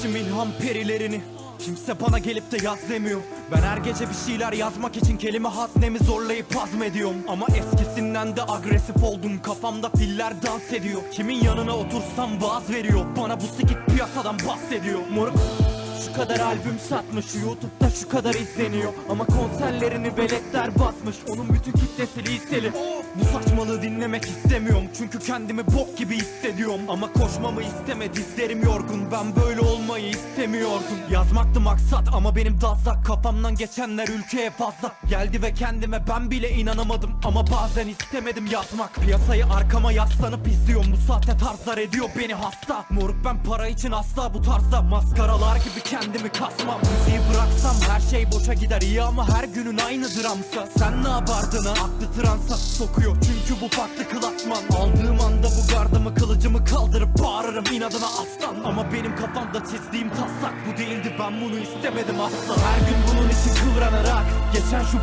Özlemişim ilham perilerini. Kimse bana gelip de yaz demiyor. Ben her gece bir şeyler yazmak için kelime haznemi zorlayıp hazmediyorum. Ama eskisinden de agresif oldum. Kafamda filler dans ediyor. Kimin yanına otursam vaz veriyor. Bana bu sikik piyasadan bahsediyor. Moruk şu kadar albüm satmış Youtube'da şu kadar izleniyor. Ama konserlerini veletler basmış Onun bütün kitlesi liseli. Bu saçmalığı dinlemek istemiyorum Çünkü kendimi bok gibi hissediyorum. Ama koşmamı isteme dizlerim yorgun. Ben böyle olmayı istemiyordum. Yazmaktı maksat ama benim dazlak Kafamdan geçenler ülkeye fazla. Geldi ve kendime ben bile inanamadım. Ama bazen istemedim yazmak. Piyasayı arkama yaslanıp izliyorum. Bu saatte tarzlar ediyor beni hasta. Moruk ben para için asla bu tarzda. Maskaralar gibi kendimi kasmam. Müziği bıraksam her şey boşa gider. İyi ama her günün aynı dramsa. Sen ne yapardın ha? Aklı transa sokuyor. Çünkü bu farklı klasman. Aldığım anda bu gardımı kılıcımı kaldırıp bağırırım. İnadına aslan. Ama benim kafamda çizdiğim taslak bu değildi. Ben bunu istemedim asla. Her gün bunun için kıvranarak geçen şu